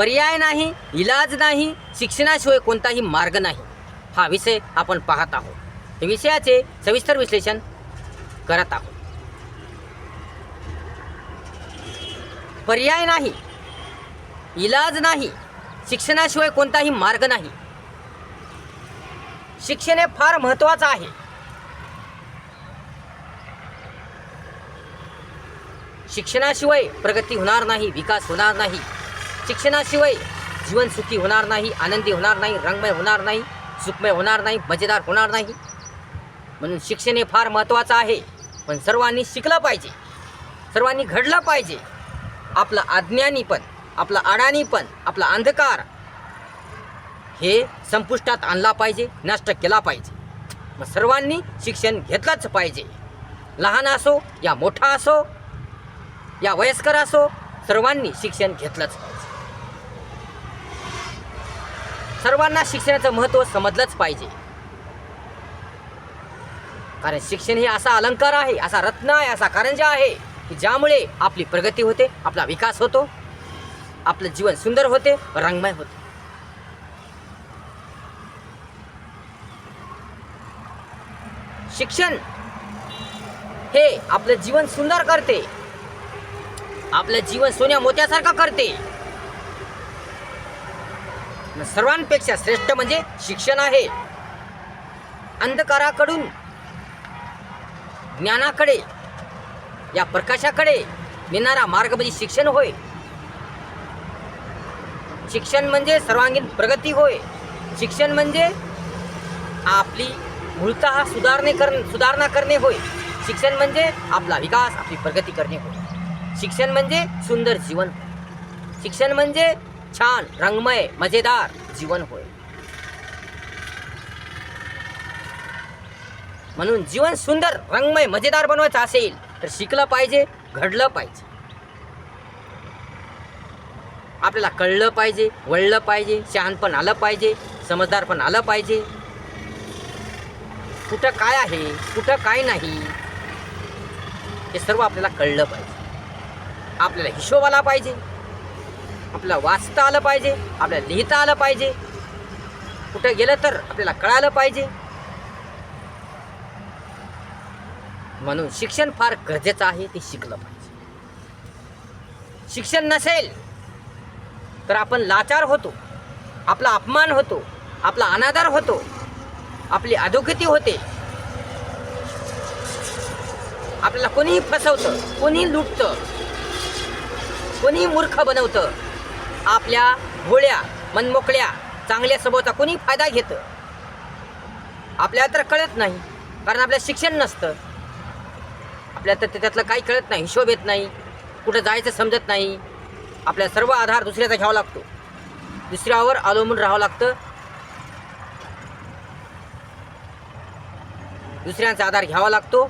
पर्याय नाही इलाज नाही शिक्षणाशिवाय कोणताही मार्ग नाही. हा विषय आपण पाहत आहोत. विषयाचे सविस्तर विश्लेषण करत आहोत. पर्याय नाही इलाज नाही शिक्षणाशिवाय कोणताही मार्ग नाही. शिक्षण हे फार महत्त्वाचं आहे. शिक्षणाशिवाय प्रगती होणार नाही विकास होणार नाही. शिक्षणाशिवाय जीवन सुखी होणार नाही आनंदी होणार नाही रंगमय होणार नाही सुखमय होणार नाही मजेदार होणार नाही. म्हणून शिक्षण हे फार महत्त्वाचं आहे. पण सर्वांनी शिकलं पाहिजे. सर्वांनी घडलं पाहिजे. आपलं अज्ञानी पण आपला अडाणी पण आपला अंधकार हे संपुष्टात आणला पाहिजे नष्ट केला पाहिजे. मग सर्वांनी शिक्षण घेतलंच पाहिजे. लहान असो या मोठा असो या वयस्कर असो सर्वांनी शिक्षण घेतलंच पाहिजे सर्वांना शिक्षणाचं महत्त्व समजलंच पाहिजे. कारण शिक्षण हे असा अलंकार आहे असा रत्न आहे असा कारंजा आहे की ज्यामुळे आपली प्रगती होते आपला विकास होतो आपलं जीवन सुंदर होते रंगमय होते. शिक्षण हे आपलं जीवन सुंदर करते. आपलं जीवन सोन्या मोत्यासारखं करते. सर्वांपेक्षा श्रेष्ठ म्हणजे शिक्षण आहे. अंधकाराकडून ज्ञानाकडे या प्रकाशाकडे नेणारा मार्ग म्हणजे शिक्षण होय. शिक्षण म्हणजे सर्वांगीण प्रगती होय. शिक्षण म्हणजे आपली मूळतः सुधारणे कर सुधारणा करणे होय. शिक्षण म्हणजे आपला विकास आपली प्रगती करणे होय. शिक्षण म्हणजे सुंदर जीवन. शिक्षण म्हणजे छान रंगमय मजेदार जीवन होय. म्हणून जीवन सुंदर रंगमय मजेदार बनवायचं असेल तर शिकलं पाहिजे घडलं पाहिजे. आपल्याला कळलं पाहिजे वळलं पाहिजे शहाणपण आलं पाहिजे समजदारपण आलं पाहिजे. कुठं काय आहे कुठं काय नाही हे सर्व आपल्याला कळलं पाहिजे. आपल्याला हिशोब आला पाहिजे. आपल्याला वाचता आलं पाहिजे आपल्याला लिहिता आलं पाहिजे. कुठं गेलं तर आपल्याला कळालं पाहिजे. म्हणून शिक्षण फार गरजेचं आहे ते शिकलं पाहिजे. शिक्षण नसेल तर आपण लाचार होतो आपला अपमान होतो आपला अनादर होतो आपली अधोगती होते. आपल्याला कोणीही फसवतं कोणी लुटतं कोणीही मूर्ख बनवतं आपल्या भोळ्या मनमोकळ्या चांगल्या स्वभावाचा कोणी फायदा घेतं. आपल्याला तर कळत नाही कारण आपल्याला शिक्षण नसतं. आपल्याला तर त्यातलं काही कळत नाही हिशोब येत नाही कुठं जायचं समजत नाही. आपल्या सर्व आधार दुसऱ्याचा घ्यावा लागतो. दुसऱ्यावर अवलंबून राहावं लागतं. दुसऱ्यांचा आधार घ्यावा लागतो.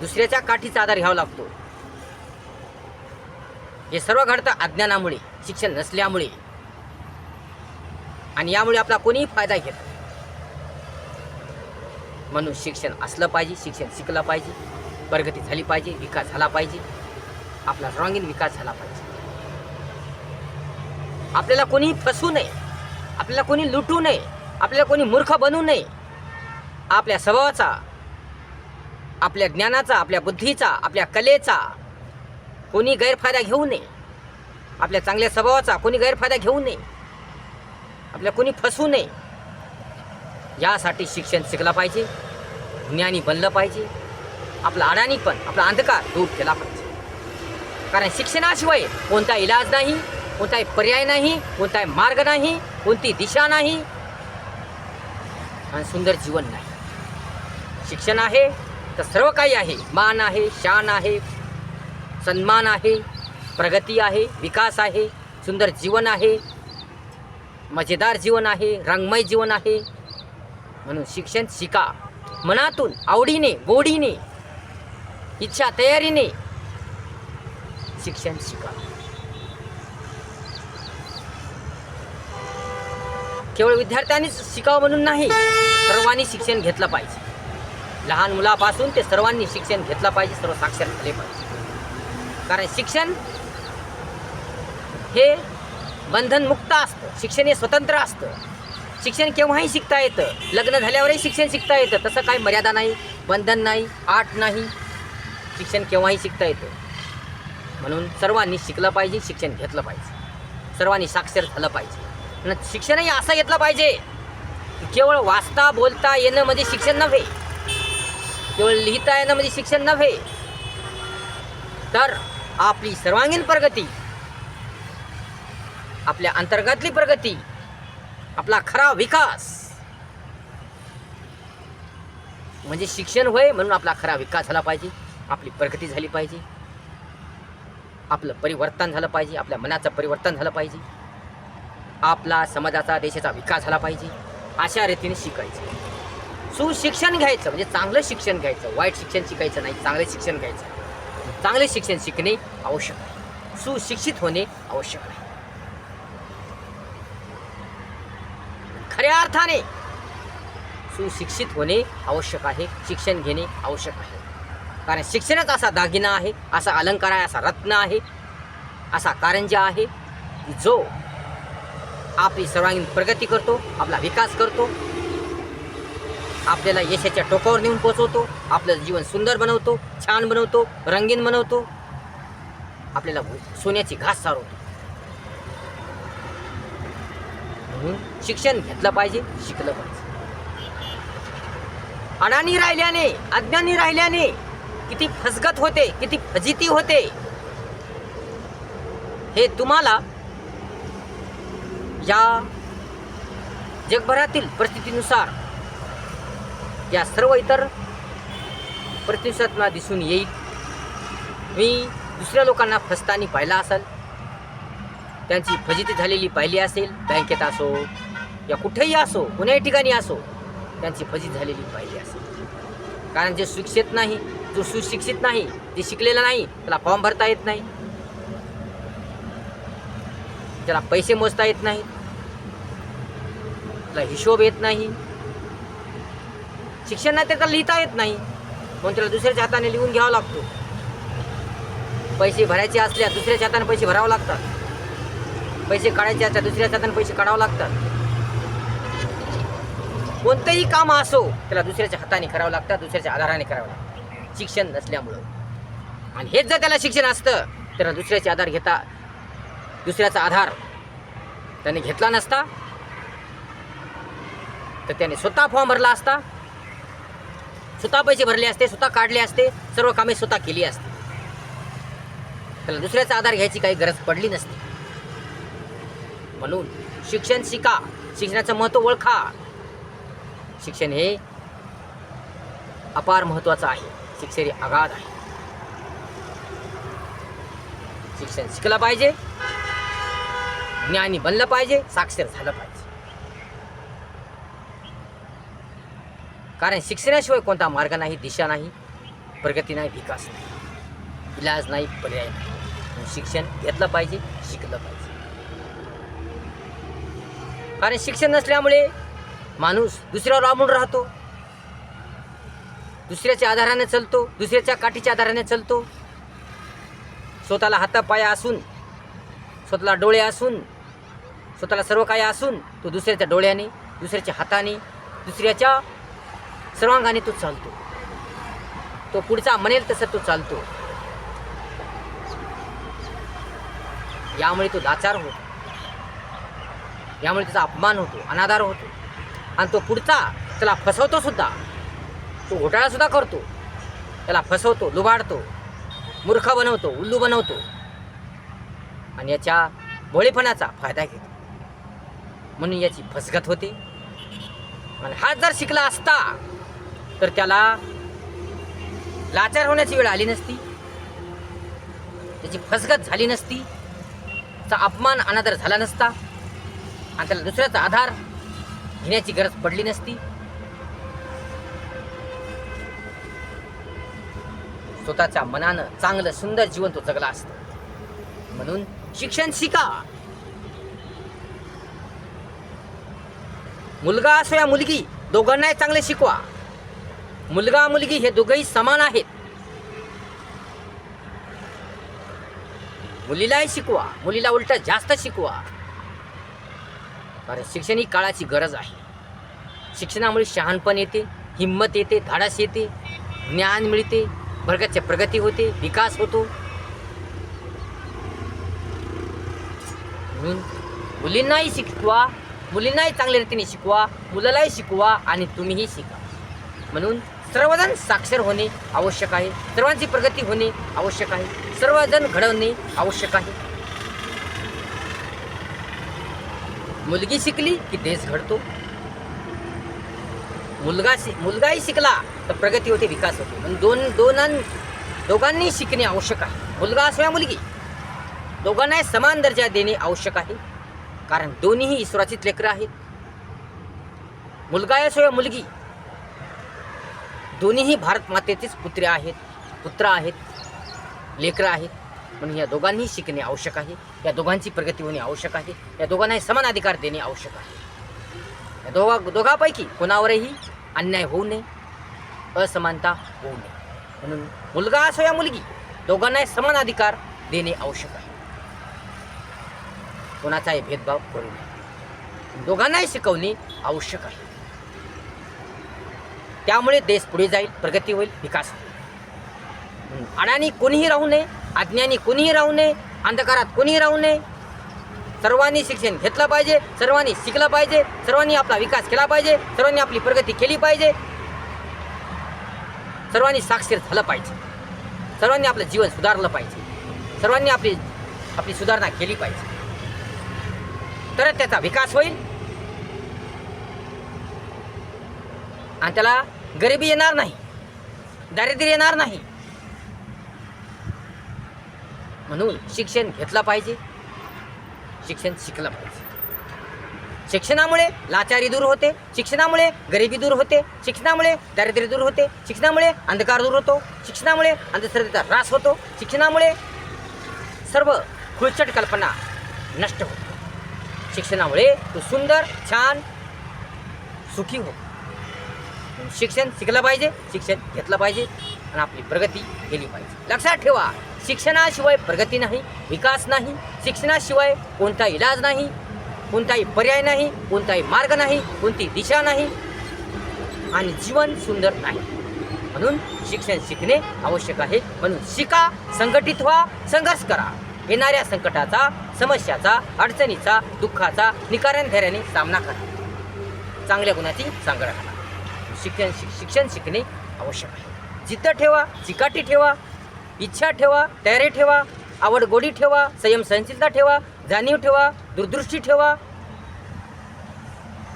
दुसऱ्याच्या काठीचा आधार घ्यावा लागतो. हे सर्व घडतं अज्ञानामुळे शिक्षण नसल्यामुळे. आणि यामुळे आपला कोणीही फायदा घेत नाही. म्हणून शिक्षण असलं पाहिजे शिक्षण शिकलं पाहिजे प्रगती झाली पाहिजे विकास झाला पाहिजे. आपला रॉंगीन विकास झाला पाहिजे. आपल्याला कोणी फसू नये आपल्याला कोणी लुटू नये आपल्याला कोणी मूर्ख बनू नये. आपल्या स्वभावाचा आपल्या ज्ञानाचा आपल्या बुद्धीचा आपल्या कलेचा कोणी गैरफायदा घेऊ नये. आपल्या चांगल्या स्वभावाचा कोणी गैरफायदा घेऊ नये. आपल्या कोणी फसवू नये. यासाठी शिक्षण शिकलं पाहिजे. ज्ञानी बनलं पाहिजे. आपला अडाणी पण आपला अंधकार दूर केला पाहिजे. कारण शिक्षणाशिवाय कोणता इलाज नाही कोणताही पर्याय नाही कोणताही मार्ग नाही कोणती दिशा नाही आणि सुंदर जीवन नाही. शिक्षण आहे तर सर्व काही आहे. मान आहे शान आहे सन्मान आहे प्रगती आहे विकास आहे सुंदर जीवन आहे मजेदार जीवन आहे रंगमय जीवन आहे. म्हणून शिक्षण शिका. मनातून आवडीने गोडीने इच्छा तयारीने शिक्षण शिका. केवळ विद्यार्थ्यांनीच शिकावं म्हणून नाही सर्वांनी शिक्षण घेतलं पाहिजे. लहान मुलापासून ते सर्वांनी शिक्षण घेतलं पाहिजे सर्व साक्षर झाले पाहिजे कारण शिक्षण हे बंधनमुक्त असतं. शिक्षण हे स्वतंत्र असतं. शिक्षण केव्हाही शिकता येतं. लग्न झाल्यावरही शिक्षण शिकता येतं. तसं काही मर्यादा नाही बंधन नाही आठ नाही. शिक्षण केव्हाही शिकता येतं. म्हणून सर्वांनी शिकलं पाहिजे शिक्षण घेतलं पाहिजे. सर्वांनी साक्षर झालं पाहिजे. आणि शिक्षणही असं घेतलं पाहिजे केवळ वाचता बोलता येणं म्हणजे शिक्षण नव्हे. केवळ लिहिता येणं म्हणजे शिक्षण नव्हे. तर आपली सर्वांगीण प्रगती आपल्या अंतर्गतली प्रगती आपला खरा विकास. म्हणजे शिक्षण होय म्हणून आपला खरा विकास झाला पाहिजे आपली प्रगती झाली पाहिजे आपलं परिवर्तन झालं पाहिजे आपल्या मनाचं परिवर्तन झालं पाहिजे आपला समाजाचा देशाचा विकास झाला पाहिजे अशा रीतीने शिकायचं. सुशिक्षण घ्यायचं म्हणजे चांगलं शिक्षण घ्यायचं वाईट शिक्षण शिकायचं नाही चांगलं शिक्षण घ्यायचं. चांगले शिक्षण शिकणे आवश्यक आहे. सुशिक्षित होणे आवश्यक आहे. खऱ्या अर्थाने सुशिक्षित होणे आवश्यक आहे शिक्षण घेणे आवश्यक आहे. कारण शिक्षणच असा दागिना आहे असा अलंकार आहे असा रत्न आहे असा कारंजा आहे जो आपली सर्वांगीण प्रगती करतो आपला विकास करतो आपल्याला यशाच्या टोकावर नेऊन पोचवतो आपलं जीवन सुंदर बनवतो छान बनवतो रंगीन बनवतो आपल्याला सोन्याची घास सारवतो. म्हणून शिक्षण घेतलं पाहिजे शिकलं पाहिजे. अडाणी राहिल्याने अज्ञानी राहिल्याने किती फसगत होते किती फजिती होते हे तुम्हाला या जगभरातील परिस्थितीनुसार या सर्व इतर परिस्थितीनुसार दिसून येईल. मी दुसऱ्या लोकांना फसतानी पाहिला असेल त्यांची फजिती झालेली पाहिली असेल बँकेत असो या कुठेही असो कोण्याही ठिकाणी असो त्यांची फजित झालेली पाहिली असेल. कारण जे शिक्षित नाही जो सुशिक्षित नाही जे शिकलेला नाही त्याला फॉर्म भरता येत नाही. त्याला पैसे मोजता येत नाहीत त्याला हिशोब येत नाही. शिक्षण नाही त्याचा लिहिता येत नाही. म्हणून त्याला दुसऱ्याच्या हाताने लिहून घ्यावा लागतो. पैसे भरायचे असल्या दुसऱ्याच्या हाताने पैसे भरावे लागतात. पैसे काढायचे असल्या दुसऱ्याच्या हाताने पैसे काढावे लागतात. कोणतंही काम असो त्याला दुसऱ्याच्या हाताने करावं लागतं दुसऱ्याच्या आधाराने करावं लागतं. शिक्षण नसल्यामुळं. आणि हेच जर त्याला शिक्षण असतं तर दुसऱ्याचे आधार घेता दुसऱ्याचा आधार त्याने घेतला नसता तर त्याने स्वतः फॉर्म भरला असता स्वतः पैसे भरले असते स्वतः काढले असते सर्व कामे स्वतः केली असते. त्याला दुसऱ्याचा आधार घ्यायची काही गरज पडली नसती. म्हणून शिक्षण शिका शिक्षणाचं महत्त्व ओळखा. शिक्षण हे अपार महत्त्वाचं आहे. शिक्षण हे अगाध आहे. शिक्षण शिकलं पाहिजे. ज्ञानी बनलं पाहिजे साक्षर झालं पाहिजे. कारण शिक्षणाशिवाय कोणता मार्ग नाही दिशा नाही प्रगती नाही विकास नाही. इलाज नाही पर्याय नाही. शिक्षण घेतलं पाहिजे शिकलं पाहिजे. कारण शिक्षण नसल्यामुळे माणूस दुसऱ्यावर अवलंबून राहतो. दुसऱ्याच्या आधाराने चालतो दुसऱ्याच्या काठीच्या आधाराने चालतो. स्वतःला हातापाया असून स्वतःला डोळे असून स्वतःला सर्व काही असून तो दुसऱ्याच्या डोळ्याने दुसऱ्याच्या हाताने दुसऱ्याच्या सर्वांगाने तो चालतो. तो पुढचा म्हणेल तसं तो चालतो. यामुळे तो लाचार होतो. यामुळे त्याचा अपमान होतो अनादार होतो. आणि तो पुढचा त्याला फसवतो सुद्धा. तो घोटाळा सुद्धा करतो. त्याला फसवतो लुबाडतो मूर्ख बनवतो उल्लू बनवतो. आणि याच्या भोळेपणाचा फायदा घेतो. म्हणून याची फसगत होते. आणि हा जर शिकला असता तर त्याला लाचार होण्याची वेळ आली नसती. त्याची फसगत झाली नसती. त्याचा अपमान अनादर झाला नसता. आणि त्याला दुसऱ्याचा आधार घेण्याची गरज पडली नसती. स्वतःच्या मनानं चांगलं सुंदर जीवन तो जगला असतं. म्हणून शिक्षण शिका. मुलगा असो या मुलगी दोघांनाही चांगले शिकवा. मुलगा मुलगी हे दोघंही समान आहेत. मुलीलाही शिकवा मुलीला उलट जास्त शिकवा. कारण शिक्षण ही काळाची गरज आहे. शिक्षणामुळे शहाणपण येते हिंमत येते धाडस येते ज्ञान मिळते वर्गाची प्रगती होते विकास होतो. म्हणून मुलींनाही शिकवा मुलींनाही चांगल्या रीतीने शिकवा मुलालाही शिकवा आणि तुम्हीही शिका. म्हणून सर्वजण साक्षर होणे आवश्यक आहे. सर्वांची प्रगती होणे आवश्यक आहे. सर्वजण घडवणे आवश्यक आहे. मुलगी शिकली की देश घडतो. मुलगा शि मुलगाही शिकला तर प्रगती होते विकास होते. पण दोन दोनां दोघांनी शिकणे आवश्यक आहे. मुलगा असो या मुलगी. दोघांनाही समान दर्जा देणे आवश्यक आहे. कारण दोन्हीही ईश्वराचीच लेकरं आहेत. मुलगा असो या मुलगी. दोन्हीही भारत मातेचेच पुत्रे आहेत पुत्र आहेत लेकरं आहेत. म्हणून या दोघांनी शिकणे आवश्यक आहे. या दोघांची प्रगती होणे आवश्यक आहे. या दोघांनाही समान अधिकार देणे आवश्यक आहे. या दोघा दोघांपैकी कोणावरही अन्याय होऊ नये असमानता होऊ नये. म्हणून मुलगा असो या मुलगी दोघांनाही समान अधिकार देणे आवश्यक आहे. कोणाचाही भेदभाव करू नये. दोघांनाही शिकवणे आवश्यक आहे. त्यामुळे देश पुढे जाईल प्रगती होईल विकास होईल. अडाणी कोणीही राहू नये अज्ञानी कोणीही राहू नये अंधकारात कोणीही राहू नये. सर्वांनी शिक्षण घेतलं पाहिजे सर्वांनी शिकलं पाहिजे सर्वांनी आपला विकास केला पाहिजे सर्वांनी आपली प्रगती केली पाहिजे. सर्वांनी साक्षर झालं पाहिजे. सर्वांनी आपलं जीवन सुधारलं पाहिजे. सर्वांनी आपली आपली सुधारणा केली पाहिजे. तरच त्याचा विकास होईल. आणि त्याला गरिबी येणार नाही. दारिद्र्य येणार नाही. म्हणून शिक्षण घेतलं पाहिजे. शिक्षण शिकलं पाहिजे. शिक्षणामुळे लाचारी दूर होते. शिक्षणामुळे गरिबी दूर होते. शिक्षणामुळे दारिद्र्य दूर होते. शिक्षणामुळे अंधकार दूर होतो. शिक्षणामुळे अंधश्रद्धेचा ऱ्हास होतो. शिक्षणामुळे सर्व खुळचट कल्पना नष्ट होतो. शिक्षणामुळे तू सुंदर छान सुखी हो शिक्षण शिकलं पाहिजे शिक्षण घेतलं पाहिजे आणि आपली प्रगती केली पाहिजे. लक्षात ठेवा शिक्षणाशिवाय प्रगती नाही विकास नाही शिक्षणाशिवाय कोणता इलाज नाही कोणताही पर्याय नाही कोणताही मार्ग नाही कोणती दिशा नाही आणि जीवन सुंदर नाही. म्हणून शिक्षण शिकणे आवश्यक आहे. म्हणून शिका संघटित व्हा संघर्ष करा. येणाऱ्या संकटाचा समस्याचा अडचणीचा दुःखाचा निकारण धैर्याने सामना करा. चांगल्या गुणाची सांगड करा शिक्षण शिक शिक्षण शिकणे आवश्यक आहे. जिद्द ठेवा चिकाटी ठेवा इच्छा ठेवा तयारी ठेवा आवड गोडी ठेवा संयम सहनशीलता ठेवा जाणीव ठेवा दूरदृष्टी ठेवा.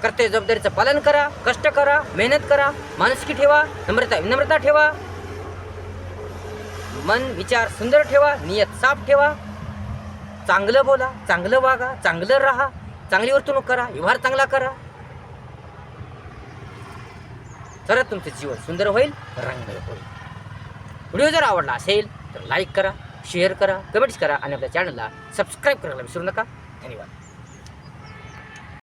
कर्तव्य जबाबदारीचं पालन करा कष्ट करा मेहनत करा माणुसकी ठेवा नम्रता विनम्रता ठेवा. मन विचार सुंदर ठेवा नियत साफ ठेवा. चांगलं बोला चांगलं वागा चांगलं राहा. चांगली वर्तणूक करा व्यवहार चांगला करा. तरच तुमचं जीवन सुंदर होईल रंगमय होईल. व्हिडिओ जर आवडला असेल तर लाईक करा शेअर करा कमेंट्स करा आणि आपल्या चॅनलला सबस्क्राईब करायला विसरू नका. धन्यवाद.